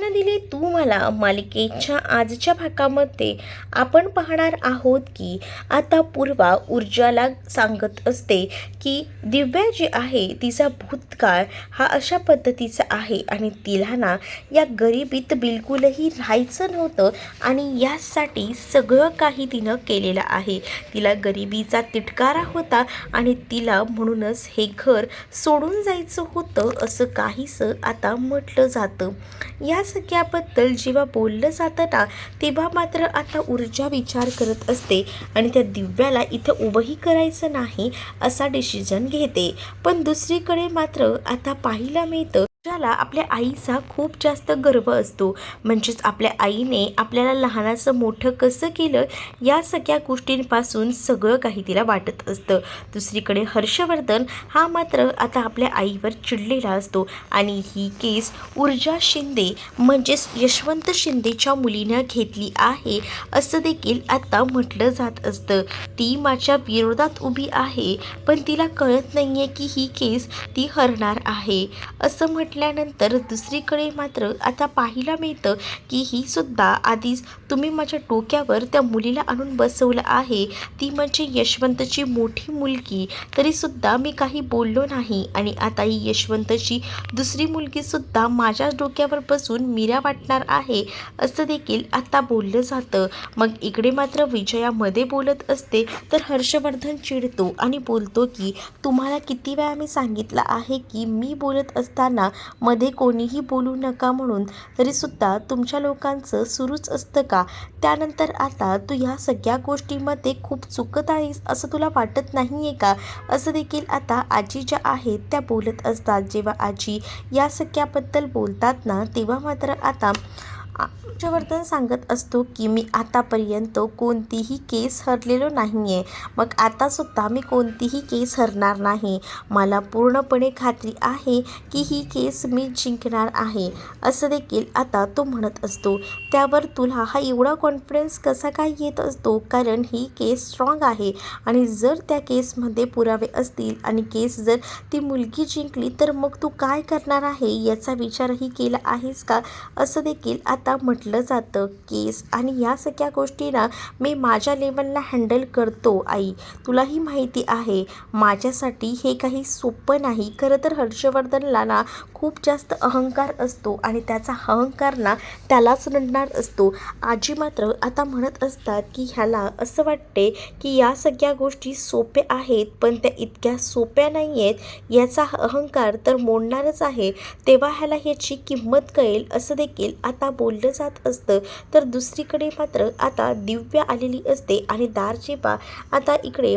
स्वप्न दिले तू मला मालिकेच्या आजच्या भागामध्ये आपण पाहणार आहोत की आता पूर्वा ऊर्जाला सांगत असते की दिव्या जी आहे तिचा भूतकाळ हा अशा पद्धतीचा आहे आणि तिला ना या गरिबीत बिलकुलही राहायचं नव्हतं आणि यासाठी सगळं काही तिनं केलेलं आहे. तिला गरिबीचा तिटकारा होता आणि तिला म्हणूनच हे घर सोडून जायचं होतं असं काहीसं आता म्हटलं जातं. या सगळ्याबद्दल जेव्हा बोललं जातं ना तेव्हा मात्र आता ऊर्जा विचार करत असते आणि त्या दिव्याला इथं उभंही करायचं नाही असा डिसिजन घेते. पण दुसरीकडे मात्र आता पाहायला मिळतं ज्याला आपल्या आईचा खूप जास्त गर्व असतो. म्हणजेच आपल्या आईने आपल्याला लहानाचं मोठं कसं केलं या सगळ्या गोष्टींपासून सगळं काही तिला वाटत असतं. दुसरीकडे हर्षवर्धन हा मात्र आता आपल्या आईवर चिडलेला असतो. आणि ही केस ऊर्जा शिंदे म्हणजेच यशवंत शिंदेच्या मुलीनं घेतली आहे असं देखील आता म्हटलं जात असतं. ती माझ्या विरोधात उभी आहे पण तिला कळत नाही आहे की ही केस ती हरणार आहे असं म्हट म्हटल्यानंतर दुसरीकडे मात्र आता पाहायला मिळतं की ही सुद्धा आधीच तुम्ही माझ्या डोक्यावर त्या मुलीला आणून बसवलं आहे. ती म्हणजे यशवंतची मोठी मुलगी. तरीसुद्धा मी काही बोललो नाही आणि आता ही यशवंतची दुसरी मुलगीसुद्धा माझ्याच डोक्यावर बसून मिऱ्या वाटणार आहे असं देखील आता बोललं जातं. मग इकडे मात्र विजयामध्ये बोलत असते तर हर्षवर्धन चिडतो आणि बोलतो की तुम्हाला किती वेळा मी सांगितलं आहे की मी बोलत असताना मध्ये कोणीही बोलू नका म्हणून तरीसुद्धा तुमच्या लोकांचं सुरूच असतं का? त्यानंतर आता तू ह्या सगळ्या गोष्टीमध्ये खूप चुकत आहेस असं तुला वाटत नाही आहे का? असं देखील आता आजी ज्या आहेत त्या बोलत असतात. जेव्हा आजी या सगळ्याबद्दल बोलतात ना तेव्हा मात्र आता हर्षवर्धन सांगत असतो की मी आतापर्यंत कोणतीही केस हरलेलो नाही आहे मग आतासुद्धा मी कोणतीही केस हरणार नाही. मला पूर्णपणे खात्री आहे की ही केस मी जिंकणार आहे असं देखील आता तो म्हणत असतो. त्यावर तुला हा एवढा कॉन्फिडन्स कसा काय येत असतो? कारण ही केस स्ट्रॉंग आहे आणि जर त्या केसमध्ये पुरावे असतील आणि केस जर ती मुलगी जिंकली तर मग तू काय करणार आहे? याचा विचारही केला आहेस का? असं देखील आता आता म्हटलं जातं केस. आणि या सगळ्या गोष्टींना मी माझ्या लेवलला हँडल करतो आई. तुलाही माहिती आहे माझ्यासाठी हे काही सोपं नाही. खरं तर हर्षवर्धनला ना खूप जास्त अहंकार असतो आणि त्याचा अहंकार ना त्यालाच नडणार असतो. आजी मात्र आता म्हणत असतात की ह्याला असं वाटते की या सगळ्या गोष्टी सोप्या आहेत पण त्या इतक्या सोप्या नाही आहेत याचा अहंकार तर मोडणारच आहे. तेव्हा ह्याला ह्याची किंमत कळेल असं देखील आता बोल बोललं जात असतं. तर दुसरीकडे मात्र आता दिव्या आलेली असते आणि दार जेव्हा आता इकडे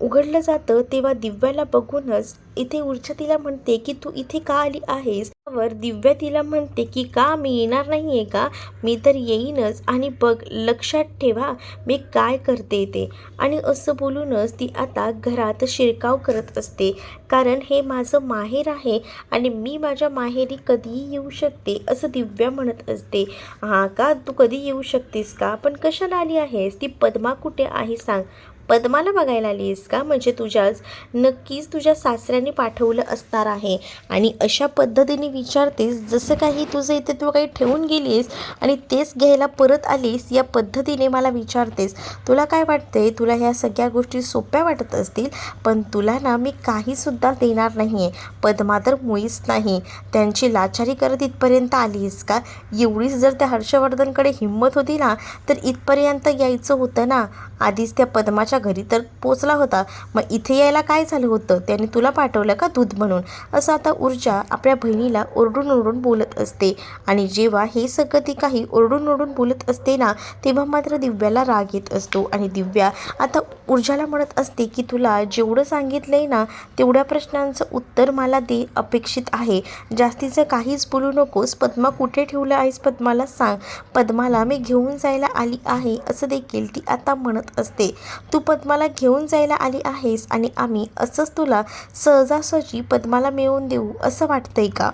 उघडलं जातं तेव्हा दिव्याला बघूनच इथे ऊर्जा तिला म्हणते की तू इथे का आली आहेस? वर दिव्या तिला म्हणते की का मी येणार नाही आहे का? मी तर येईनच आणि बघ लक्षात ठेवा मी काय करते ते. आणि असं बोलूनच ती आता घरात शिरकाव करत असते. कारण हे माझं माहेर आहे आणि मी माझ्या माहेरी कधीही येऊ शकते असं दिव्या म्हणत असते. हां का? तू कधी येऊ शकतेस का? पण कशाला आली आहेस? ती पद्मा कुठे आहे? सांग. पद्माला बघायला आलीस का? म्हणजे तुझ्याच नक्कीच तुझ्या सासऱ्याने पाठवलं असणार आहे. आणि अशा पद्धतीने विचारतेस जसं काही तुझं इथे तू काही ठेवून गेलीस आणि तेच घ्यायला परत आलीस या पद्धतीने मला विचारतेस. तुला काय वाटते तुला ह्या सगळ्या गोष्टी सोप्या वाटत असतील पण तुला ना मी काहीसुद्धा देणार नाही आहे पद्मा तर मुळीच नाही. त्यांची लाचारी करत इथपर्यंत आलीस का? एवढीच जर त्या हर्षवर्धनकडे हिंमत होती ना तर इथपर्यंत यायचं होतं ना. आधीच त्या पद्माच्या घरी तर पोचला होता. मग इथे यायला काय झालं होतं? त्याने तुला पाठवलं का दूध म्हणून? असं आता ऊर्जा आपल्या बहिणीला ओरडून ओरडून बोलत असते. आणि जेव्हा हे सगळं ती काही ओरडून ओरडून बोलत असते ना तेव्हा मात्र दिव्याला राग येत असतो. आणि दिव्या आता ऊर्जाला म्हणत असते की तुला जेवढं सांगितलं आहे ना तेवढ्या प्रश्नांचं उत्तर मला दे अपेक्षित आहे. जास्तीचं काहीच बोलू नकोस. पद्मा कुठे ठेवलं आहेस पद्माला सांग. पद्माला मी घेऊन जायला आली आहे असं देखील ती आता म्हणत असते. तू पद्माला घेऊन जायला आली आहेस आणि आम्ही असंच तुला सहजासहजी पद्माला मिळवून देऊ असं वाटतंय का?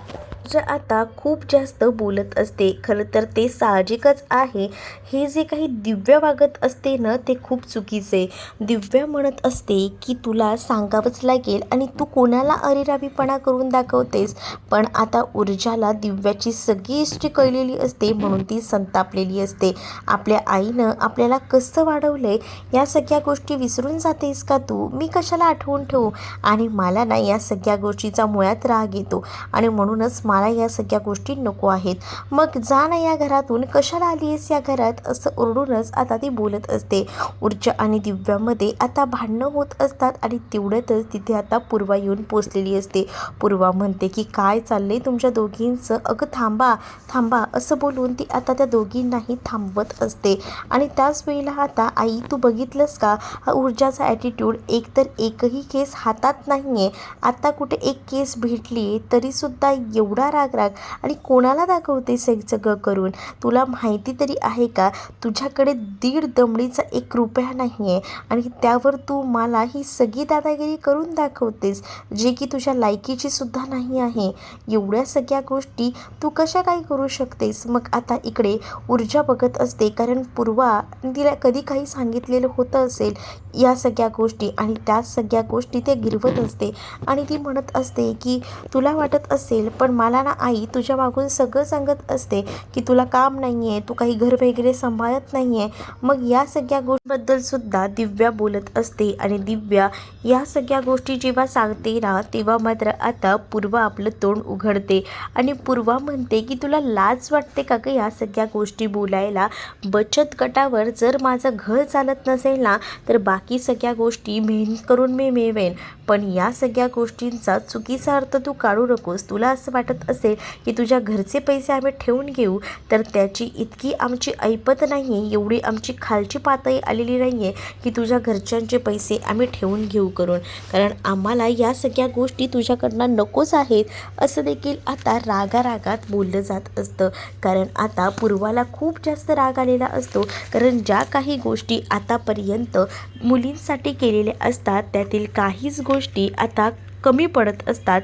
जे आता खूप जास्त बोलत असते खरं तर ते साहजिकच आहे. हे जे काही दिव्या वागत असते ना ते खूप चुकीचे. दिव्या म्हणत असते की तुला सांगावंच लागेल आणि तू कोणाला अरेरावीपणा करून दाखवतेस? पण आता ऊर्जाला दिव्याची सगळी इष्टी कळलेली असते म्हणून ती संतापलेली असते. आपल्या आईनं आपल्याला कसं वाढवलंय या सगळ्या गोष्टी विसरून जातेस का तू? मी कशाला आठवून ठेवू? आणि मला ना या सगळ्या गोष्टीचा मुळात राग येतो. आणि म्हणूनच मला मला या सगळ्या गोष्टी नको आहेत. मग जा ना या घरातून. कशाला आली आहेस या घरात? असं ओरडूनच आता ती बोलत असते. ऊर्जा आणि दिव्यामध्ये आता भांडणं होत असतात आणि तेवढ्यातच तिथे आता पूर्वा येऊन पोचलेली असते. पूर्वा म्हणते की काय चाललंय तुमच्या दोघींचं? अगं थांबा थांबा. असं बोलून ती आता त्या दोघींनाही थांबवत असते. आणि त्याच वेळेला आता आई तू बघितलंस का? हा ऊर्जाचा ॲटिट्यूड एकतर एकही केस हातात नाही आहे आता कुठे एक केस भेटली तरीसुद्धा एवढा राग राग. आणि कोणाला दाखवतेस हे सगळं करून? तुला माहिती तरी आहे का? तुझ्याकडे दीड दमडीचा एक रुपया नाही आहे आणि त्यावर तू मला ही सगळी दादागिरी करून दाखवतेस जे की तुझ्या लायकीची सुद्धा नाही आहे. एवढ्या सगळ्या गोष्टी तू कशा काय करू शकतेस? मग आता इकडे ऊर्जा बघत असते कारण पूर्वा तिला कधी काही सांगितलेलं होतं असेल या सगळ्या गोष्टी आणि त्या सगळ्या गोष्टी ते गिरवत असते. आणि ती म्हणत असते की तुला वाटत असेल पण मला ना आई तुझ्या मागून सगळं सांगत असते की तुला काम नाही आहे तू काही घर वगैरे सांभाळत नाही आहे मग या सगळ्या गोष्टीबद्दलसुद्धा दिव्या बोलत असते आणि दिव्या या सगळ्या गोष्टी जेव्हा सांगते ना तेव्हा मात्र आता पूर्वा आपलं तोंड उघडते आणि पूर्वा म्हणते की तुला लाज वाटते का गं या सगळ्या गोष्टी बोलायला? बचत गटावर जर माझं घर चालत नसेल ना तर बाकी सगळ्या गोष्टी मेहनत करून मी मिळवेन. पण या सगळ्या गोष्टींचा चुकीचा अर्थ तू काढू नकोस. तुला असं वाटत असेल की तुझ्या घरचे पैसे आम्ही ठेवून घेऊ तर त्याची इतकी आमची ऐपत नाही आहे एवढी आमची खालची पातळी आलेली नाही आहे की तुझ्या घरच्यांचे पैसे आम्ही ठेवून घेऊ करून. कारण आम्हाला या सगळ्या गोष्टी तुझ्याकडनं नकोच आहेत असं देखील आता रागारागात बोललं जात असतं. कारण आता पूर्वाला खूप जास्त राग आलेला असतो. कारण ज्या काही गोष्टी आतापर्यंत मुलींसाठी केलेल्या असतात त्यातील काहीच गोष्टी गोष्टी आता कमी पडत असतात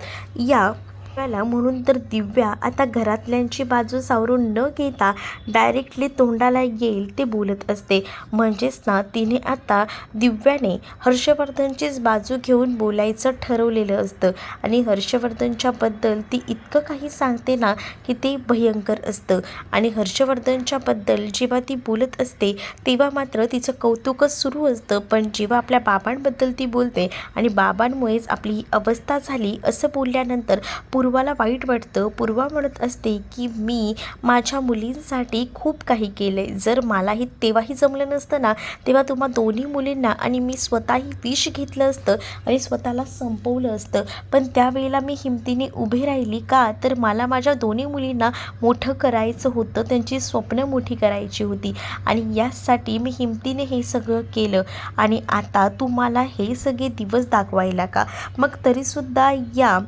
या दिव्याला म्हणून तर दिव्या आता घरातल्यांची बाजू सावरून न घेता डायरेक्टली तोंडाला येईल ते बोलत असते. म्हणजेच ना तिने आता दिव्याने हर्षवर्धनचीच बाजू घेऊन बोलायचं ठरवलेलं असतं. आणि हर्षवर्धनच्याबद्दल ती इतकं काही सांगते ना की ते भयंकर असतं. आणि हर्षवर्धनच्याबद्दल जेव्हा ती बोलत असते तेव्हा मात्र तिचं कौतुकच सुरू असतं. पण जेव्हा आपल्या बाबांबद्दल ती बोलते आणि बाबांमुळेच आपली ही अवस्था झाली असं बोलल्यानंतर पूर्वाला वाईट वाटतं. पूर्वा म्हणत असते की मी माझ्या मुलींसाठी खूप काही केलं आहे जर मलाही तेव्हाही जमलं नसतं ना तेव्हा तुम्हा दोन्ही मुलींना आणि मी स्वतःही विष घेतलं असतं आणि स्वतःला संपवलं असतं. पण त्यावेळेला मी हिमतीने उभी राहिली का? तर मला माझ्या दोन्ही मुलींना मोठं करायचं होतं. त्यांची स्वप्न मोठी करायची होती. आणि यासाठी मी हिमतीने हे सगळं केलं. आणि आता तुम्हाला हे सगळे दिवस दाखवायला का? मग तरीसुद्धा या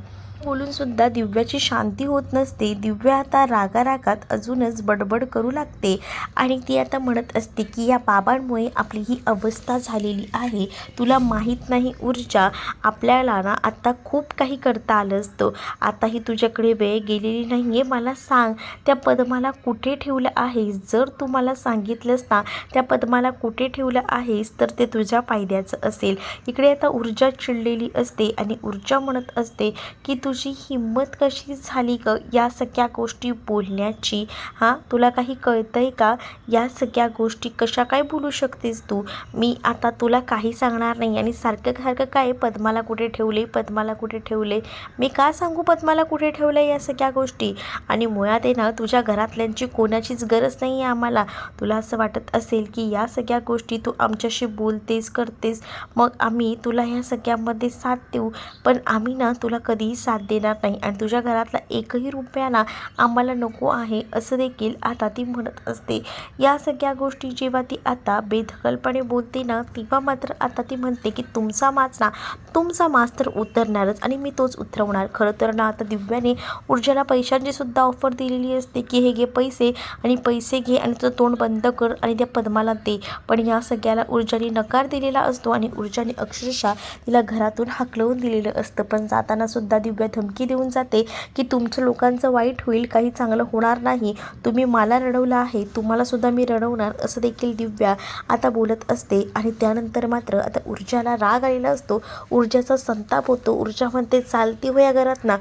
बोलून सुद्धा दिव्याची शांती होत नसते. दिव्या आता रागारागात अजूनच बडबड करू लागते. आणि ती आता म्हणत असते की या बाबांमुळे आपली ही अवस्था झालेली आहे. तुला माहीत नाही ऊर्जा. आपल्याला ना आत्ता खूप काही करता आलं असतं. आता ही तुझ्याकडे वेळ गेलेली नाही आहे मला सांग त्या पद्माला कुठे ठेवलं आहेस? जर तू मला सांगितलंस ना त्या पद्माला कुठे ठेवलं आहेस तर ते तुझ्या फायद्याचं असेल. इकडे आता ऊर्जा चिडलेली असते आणि ऊर्जा म्हणत असते की तुझी हिंमत कशी झाली ग? या सगळ्या गोष्टी बोलण्याची हां? तुला काही कळतं आहे का? या सगळ्या गोष्टी कशा काय बोलू शकतेस तू? मी आता तुला काही सांगणार नाही आणि सारखं सारखं काय पद्माला कुठे ठेवले पद्माला कुठे ठेवले? मी का सांगू पद्माला कुठे ठेवलं या सगळ्या गोष्टी? आणि मुळात आहे ना तुझ्या घरातल्यांची कोणाचीच गरज नाही आहे आम्हाला. तुला असं वाटत असेल की या सगळ्या गोष्टी तू आमच्याशी बोलतेस करतेस मग आम्ही तुला ह्या सगळ्यामध्ये साथ देऊ. पण आम्ही ना तुला कधीही साथ देणार नाही आणि तुझ्या घरातला एकही रुपया ना आम्हाला नको आहे असं देखील आता ती म्हणत असते. या सगळ्या गोष्टी जेव्हा ती आता बेदखलपणे बोलते ना तेव्हा मात्र आता ती म्हणते की तुमचा माचना तुमचा मास तर उतरणारच आणि मी तोच उतरवणार. खरं तर ना आता दिव्याने ऊर्जाला पैशांची सुद्धा ऑफर दिलेली असते की हे घे पैसे आणि पैसे घे आणि तुझं तोंड बंद कर आणि त्या पद्माला दे. पण या सगळ्याला ऊर्जाने नकार दिलेला असतो आणि ऊर्जाने अक्षरशः तिला घरातून हाकलवून दिलेलं असतं. पण जाताना सुद्धा दिव्या दिव्या धमकी देऊन जाते की तुमच्या लोकांचं वाईट होईल काही चांगलं होणार नाही. तुम्ही मला रडवलं आहे तुम्हालासुद्धा मी रडवणार असं देखील दिव्या आता बोलत असते. आणि त्यानंतर मात्र आता ऊर्जाला राग आलेला असतो. ऊर्जाचा संताप होतो. ऊर्जा म्हणते चालती हो या घरात ना.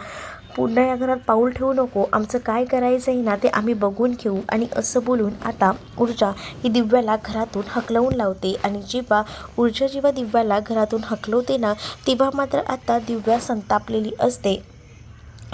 पुन्हा या घरात पाऊल ठेवू नको. आमचं काय करायचं आहे ना ते आम्ही बघून घेऊ. आणि असं बोलून आता ऊर्जा ही दिव्याला घरातून हकलवून लावते. आणि जेव्हा ऊर्जा जेव्हा दिव्याला घरातून हकलवते ना तेव्हा मात्र आता दिव्या संतापलेली असते.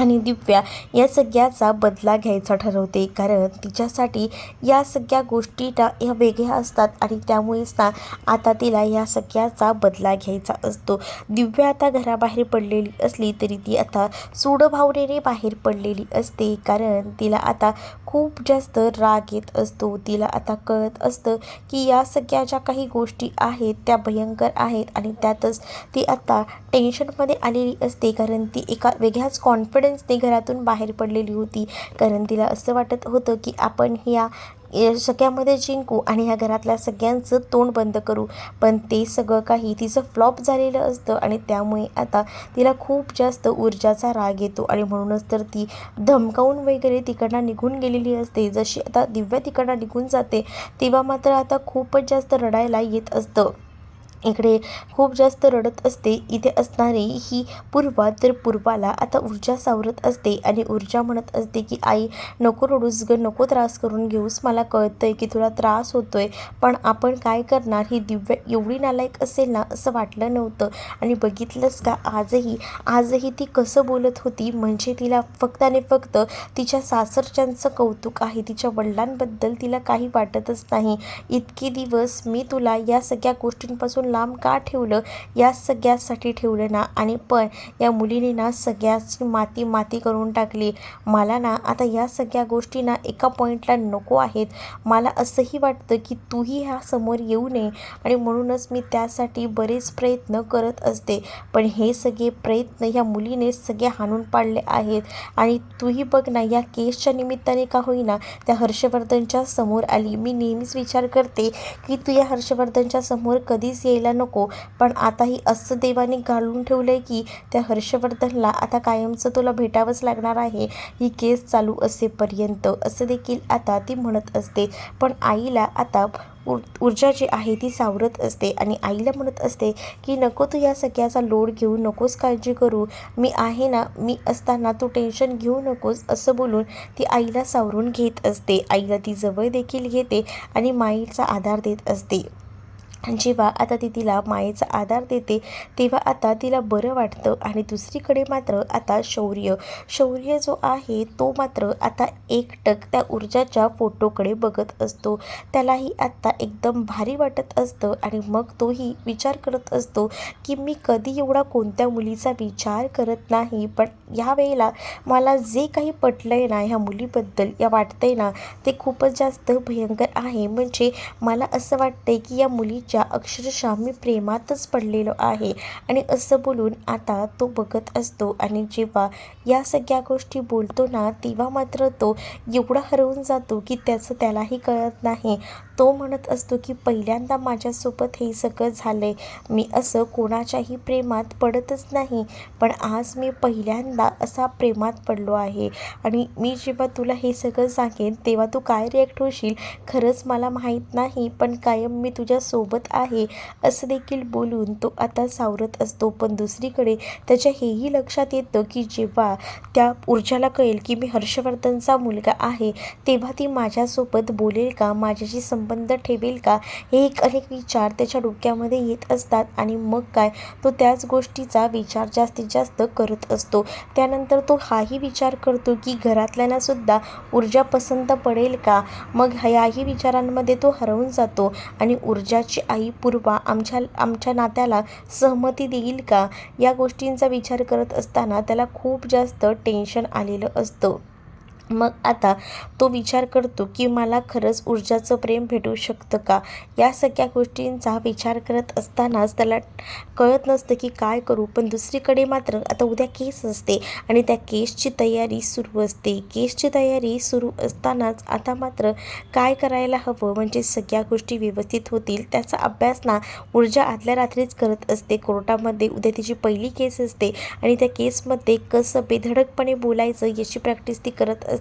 आणि दिव्या या सगळ्याचा बदला घ्यायचा ठरवते. कारण तिच्यासाठी या सगळ्या गोष्टी त्या ह्या वेगळ्या असतात आणि त्यामुळेच ना आता तिला या सगळ्याचा बदला घ्यायचा असतो. दिव्या आता घराबाहेर पडलेली असली तरी ती आता सूडभावनेने बाहेर पडलेली असते. कारण तिला आता खूप जास्त राग येत असतो. तिला आता कळत असतं की या सगळ्या ज्या काही गोष्टी आहेत त्या भयंकर आहेत आणि त्यातच ती आता टेन्शनमध्ये आलेली असते. कारण ती एका वेगळ्याच कॉन्फिडन्स कॉन्फिडन्सने घरातून बाहेर पडलेली होती. कारण तिला असं वाटत होतं की आपण ह्या या सगळ्यामध्ये जिंकू आणि ह्या घरातल्या सगळ्यांचं तोंड बंद करू. पण ते सगळं काही तिचं फ्लॉप झालेलं असतं आणि त्यामुळे आता तिला खूप जास्त ऊर्जाचा राग येतो आणि म्हणूनच तर ती धमकावून वगैरे तिकडनं निघून गेलेली असते. जशी आता दिव्या तिकडनं निघून जाते तेव्हा मात्र आता खूपच जास्त रडायला येत असतं. इकडे खूप जास्त रडत असते. इथे असणारी ही पूर्वा तर पूर्वाला आता ऊर्जा सावरत असते आणि ऊर्जा म्हणत असते की आई नको रडूस ग नको त्रास करून घेऊस. मला कळतं आहे की तुला त्रास होतो आहे पण आपण काय करणार? ही दिव्या एवढी नालायक असेल ना असं वाटलं नव्हतं. आणि बघितलंस का आजही आजही ती कसं बोलत होती? म्हणजे तिला फक्त आणि फक्त तिच्या सासरच्यांचं कौतुक आहे. तिच्या वडिलांबद्दल तिला काही वाटतच नाही. इतके दिवस मी तुला या सगळ्या गोष्टींपासून लांब का ठेवलं? या सगळ्यासाठी ठेवलं ना? आणि पण या मुलीने ना सगळ्याची माती माती करून टाकली. मला ना आता या सगळ्या गोष्टी ना एका पॉईंटला नको आहेत. मला असंही वाटतं की तूही ह्या समोर येऊ नये. आणि म्हणूनच मी त्यासाठी बरेच प्रयत्न करत असते. पण हे सगळे प्रयत्न ह्या मुलीने सगळे हाणून पाडले आहेत. आणि तूही बघ ना या केसच्या निमित्ताने का होईना त्या हर्षवर्धनच्या समोर आली. मी नेहमीच विचार करते की तू या हर्षवर्धनच्या समोर कधीच यायला नको. पण आताही असं देवाने घालून ठेवलं आहे की त्या हर्षवर्धनला आता कायमचं तुला भेटावंच लागणार आहे. ही केस चालू असेपर्यंत. असं देखील आता ती म्हणत असते. पण आईला आता ऊर्जा जी आहे ती सावरत असते आणि आईला म्हणत असते की नको तू या सगळ्याचा लोड घेऊ नकोस काळजी करू. मी आहे ना मी असताना तू टेन्शन घेऊ नकोस असं बोलून ती आईला सावरून घेत असते. आईला ती जवळ देखील घेते आणि माईचा आधार देत असते. जेव्हा आता ती तिला मायेचा आधार देते तेव्हा आता तिला बरं वाटतं. आणि दुसरीकडे मात्र आता शौर्य. शौर्य जो आहे तो मात्र आता एकटक त्या ऊर्जाच्या फोटोकडे बघत असतो. त्यालाही आत्ता एकदम भारी वाटत असतं आणि मग तोही विचार करत असतो की मी कधी एवढा कोणत्या मुलीचा विचार करत नाही पण ह्या वेळेला मला जे काही पटलं आहे ना ह्या मुलीबद्दल या वाटतंय ना ते खूपच जास्त भयंकर आहे. म्हणजे मला असं वाटतंय की या मुली ज्या अक्षरशः मी प्रेमातच पडलेलो आहे. आणि असं बोलून आता तो बघत असतो आणि जेव्हा या सगळ्या गोष्टी बोलतो ना तेव्हा मात्र तो एवढा हरवून जातो की त्याचं त्यालाही कळत नाही. तो म्हणत असतो की पहिल्यांदा माझ्यासोबत हे सगळं झालं आहे मी असं कोणाच्याही प्रेमात पडतच नाही पण आज मी पहिल्यांदा असा प्रेमात पडलो आहे. आणि मी जेव्हा तुला हे सगळं सांगेन तेव्हा तू काय रिॲक्ट होशील? खरंच मला माहीत नाही पण कायम मी तुझ्यासोबत आहे. असं देखील बोलून तो आता सावरत असतो. पण दुसरीकडे त्याच्या हेही लक्षात येतं की जेव्हा त्या ऊर्जाला कळेल की मी हर्षवर्धनचा मुलगा आहे तेव्हा ती माझ्यासोबत बोलेल का? माझ्याशी संबंध ठेवेल का? हे एक अनेक विचार त्याच्या डोक्यामध्ये येत असतात आणि मग काय? तो त्याच गोष्टीचा विचार जास्तीत जास्त करत असतो. त्यानंतर तो हाही विचार करतो की घरातल्यांनासुद्धा ऊर्जा पसंत पडेल का? मग ह्याही विचारांमध्ये तो हरवून जातो आणि ऊर्जाची आई पूर्वा आमच्या आमच्या नात्याला सहमती देईल का? या गोष्टींचा विचार करत असताना त्याला खूप जास्त टेन्शन आलेलं असतं. मग आता तो विचार करतो की मला खरंच ऊर्जाचं प्रेम भेटू शकतं का? या सगळ्या गोष्टींचा विचार करत असतानाच त्याला कळत नसतं की काय करू पण दुसरीकडे मात्र आता उद्या केस असते आणि त्या केसची तयारी सुरू असते. केसची तयारी सुरू असतानाच आता मात्र काय करायला हवं? म्हणजे सगळ्या गोष्टी व्यवस्थित होतील त्याचा अभ्यास ना ऊर्जा आदल्या रात्रीच करत असते. कोर्टामध्ये उद्या तिची पहिली केस असते आणि त्या केसमध्ये कसं बेधडकपणे बोलायचं याची प्रॅक्टिस ती करत असते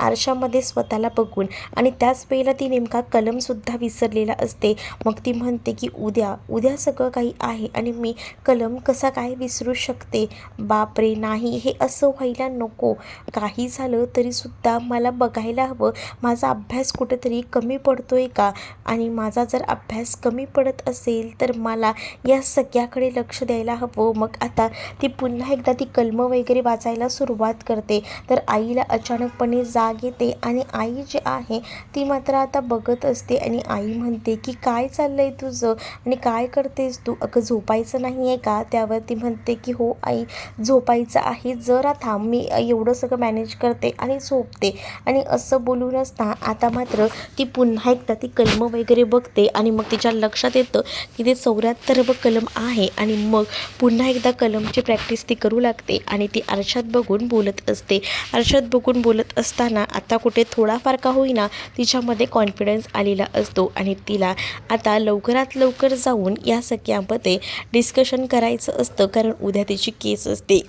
आरशामध्ये स्वतःला बघून. आणि त्याच वेळेला ती नेमका कलमसुद्धा विसरलेला असते. मग ती म्हणते की उद्या उद्या सगळं काही आहे आणि मी कलम कसा काय विसरू शकते? बापरे नाही हे असं व्हायला नको. काही झालं तरीसुद्धा मला बघायला हवं. माझा अभ्यास कुठेतरी कमी पडतो आहे का? आणि माझा जर अभ्यास कमी पडत असेल तर मला या सगळ्याकडे लक्ष द्यायला हवं. मग आता ती पुन्हा एकदा ती कलमं वगैरे वाचायला सुरुवात करते. तर आईला अचानक अचानकपणे जाग येते आणि आई जी आहे ती मात्र आता बघत असते आणि आई म्हणते की काय चाललं आहे तुझं? आणि काय करतेस तू? अगं झोपायचं नाही आहे का? त्यावर ती म्हणते की हो आई झोपायचं आहे. जरा थांब. मी एवढं सगळं मॅनेज करते आणि झोपते. आणि असं बोलूनच ना आता मात्र ती पुन्हा एकदा ती कलम वगैरे बघते आणि मग तिच्या लक्षात येतं की ते चौऱ्याहत्तर कलम आहे. आणि मग पुन्हा एकदा कलमची प्रॅक्टिस ती करू लागते आणि ती आरशात बघून बोलत असते. आरशात बघून बोलत असताना आता कुठे थोडाफार का होईना तिच्यामध्ये कॉन्फिडन्स आलेला असतो आणि तिला आता लवकरात लवकर जाऊन या सगळ्यामध्ये डिस्कशन करायचं असतं. कारण उद्या तिची केस असते.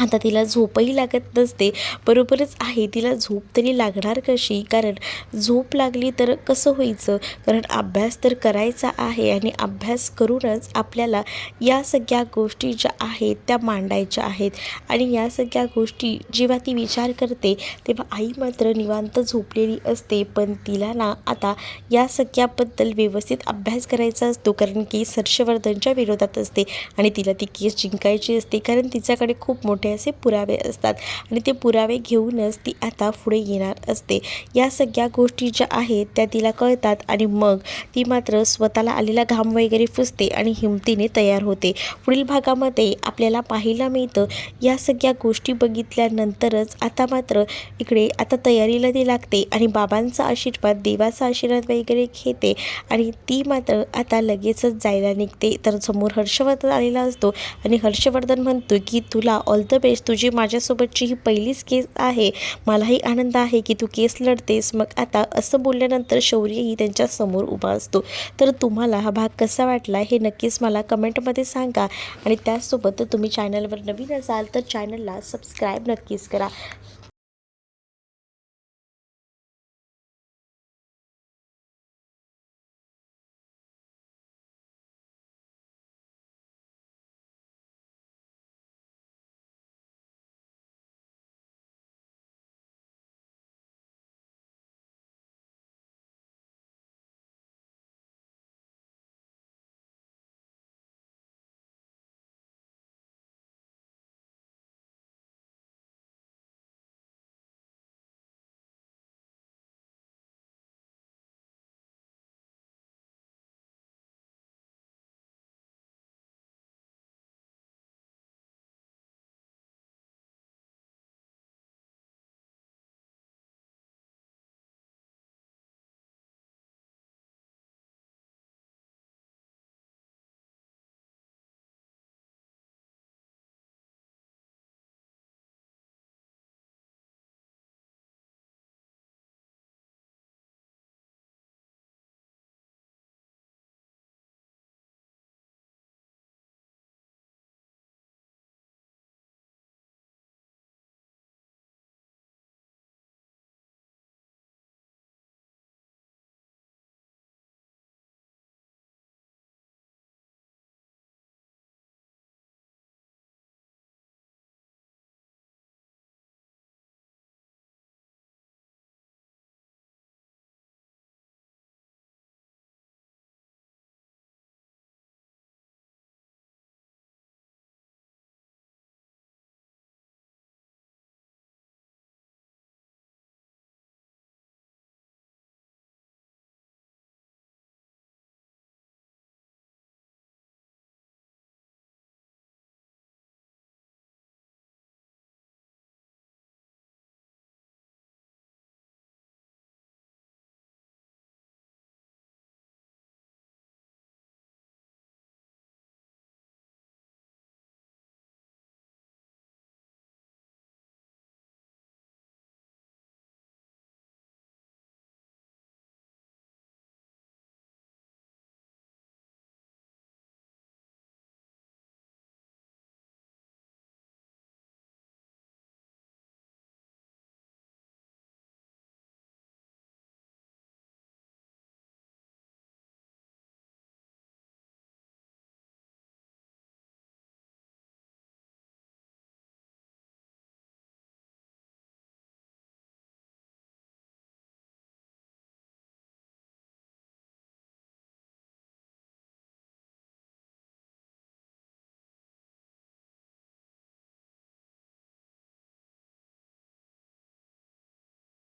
आता तिला झोपही लागत नसते. बरोबरच आहे तिला झोप तरी लागणार कशी? कारण झोप लागली तर कसं व्हायचं? कारण अभ्यास तर करायचा आहे आणि अभ्यास करूनच आपल्याला या सगळ्या गोष्टी ज्या आहेत त्या मांडायच्या आहेत. आणि या सगळ्या गोष्टी जेव्हा ती विचार करते तेव्हा आई मात्र निवांत झोपलेली असते. पण तिला ना आता या सगळ्याबद्दल व्यवस्थित अभ्यास करायचा असतो. कारण केस हर्षवर्धनच्या विरोधात असते आणि तिला ती केस जिंकायची असते. कारण तिच्याकडे खूप काही असे पुरावे असतात. आणि ते पुरावे घेऊनच ती आता पुढे येणार असते. या सगळ्या गोष्टी ज्या आहेत त्या तिला कळतात आणि मग ती मात्र स्वतःला आलेला घाम वगैरे फुसते आणि हिमतीने तयार होते. पुढील भागामध्ये आपल्याला पाहायला मिळतं या सगळ्या गोष्टी बघितल्यानंतरच आता मात्र इकडे आता तयारीला ती लागते आणि बाबांचा आशीर्वाद देवाचा आशीर्वाद वगैरे घेते आणि ती मात्र आता लगेचच जायला निघते. तर समोर हर्षवर्धन आलेला असतो आणि हर्षवर्धन म्हणतो की तुला ऑल द तुझी माझ्यासोबतची ही पहिलीच केस आहे. मलाही आनंद आहे की तू केस लढतेस. मग आता असं बोलल्यानंतर शौर्यही त्यांच्यासमोर उभा असतो. तर तुम्हाला हा भाग कसा वाटला हे नक्कीच मला कमेंटमध्ये सांगा. आणि त्याचसोबत तुम्ही चॅनलवर नवीन असाल तर चॅनलला सबस्क्राईब नक्कीच करा.